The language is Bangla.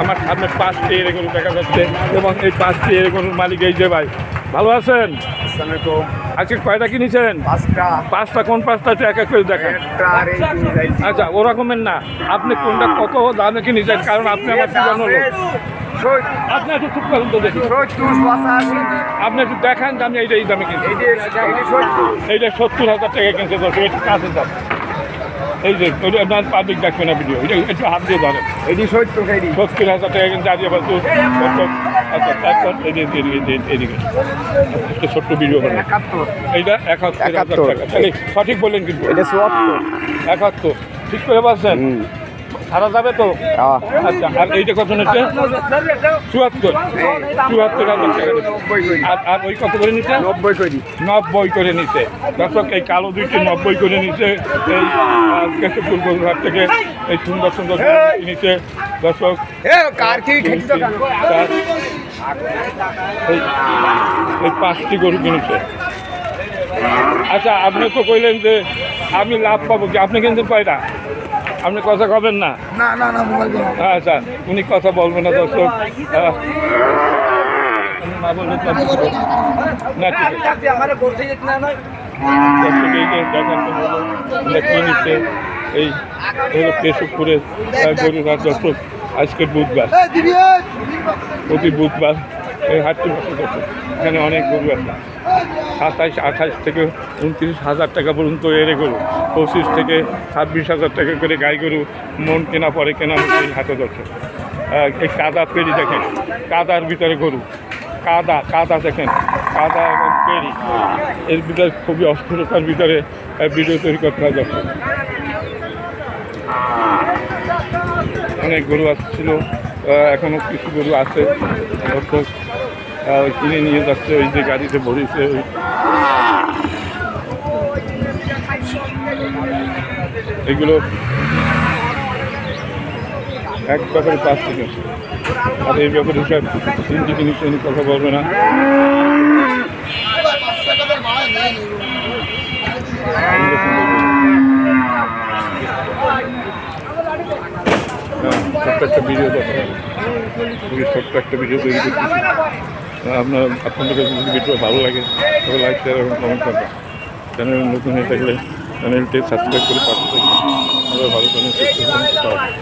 আমার সামনে পাঁচটি এরে গরু দেখা যাচ্ছে এবং এই পাঁচটি এরে গরুর মালিক এই যে ভাই ভালো আছেন আজকে কয়টা কিনেছেন পাঁচটা কোন পাঁচটা এক এক করে দেখেন। আচ্ছা ওরকমের না আপনি কোনটা কত দামে কিনেছেন কারণ আপনি আমার পুরানো লোক আপনি একটু চুপ করুন তো দেখি আপনি দেখান যে আমি এইটা এই দামে কিনছি। এইটা সত্তর হাজার টাকা কিনছে একটু কাছে দাম এই যে ওইটা আপনার পাবলিক দেখবে না ভিডিও এটা একটু হাত দিয়ে ধরেন যে সত্তর। সত্তর হাজার টাকা আজকে বলতো আচ্ছা তারপর এদিকে একটু ছোট্ট ভিডিও করেন এইটা একাত্তর হাজার টাকা। তাহলে সঠিক বললেন কিন্তু। এটা চুয়াত্তর। একাত্তর। ঠিক করে পারছেন হুম, সারা যাবে তো? আচ্ছা আর এইটা কত নিচ্ছে? চুয়াত্তর। চুয়াত্তর হাজার টাকা। আর আর ওই কত করে নিচ্ছে? নব্বই কেজি। নব্বই করে নিচ্ছে। দর্শক এই কালো দুইটি নব্বই করে নিচ্ছে। এই কেশবপুর গরুহাট থেকে এই সুন্দর সুন্দর নিচ্ছে দর্শক কার এই পাঁচটি গরু কিনেছে। আচ্ছা আপনি তো কইলেন যে আমি লাভ পাবো কি? আপনি কিন্তু কয়টা? আপনি কথা কবেন না? না না না। আচ্ছা উনি কথা বলবেন না দর্শক। না ঠিক আছে। এই কেশবপুরের গরুর দর্শক আজকে বুধবার। প্রতি বুধবার এই হাটটি বসে গেছে এখানে অনেক গরু আছে। সাতাইশ আঠাইশ থেকে উনত্রিশ হাজার টাকা পর্যন্ত এরে গরু। পঁচিশ থেকে ছাব্বিশ হাজার টাকা করে গাই গরু মন কেনা, পরে কেনা এই হাটে দর্শক এই কাদা পেরি দেখেন। কাদার ভিতরে গরু। কাদা কাদা দেখেন। কাদা এবং পেরি এর ভিতরে খুবই অস্থিরতার ভিতরে ভিডিও তৈরি করতে হয় দর্শক। অনেক গরু আসছিল। এখনও কিছু গরু আছে। কিনে নিয়ে যাচ্ছে ওই যে গাড়িতে ভরিছে। এগুলো এক ব্যাপারে পাঁচ থেকে আর এই ব্যাপারে সব তিনটি জিনিস নিয়ে কথা বলবে না। হ্যাঁ, ছোট্ট একটা ভিডিও খুবই ছোট্ট একটা ভিডিও তৈরি করতেছি। আপনার আপনাদের কাছে যদি ভিডিও ভালো লাগে, তাহলে লাইক শেয়ার এবং কমেন্ট করবেন। চ্যানেল নতুন হয়ে থাকলে চ্যানেলটি সাবস্ক্রাইব করে পাশে থাকবেন। ভালো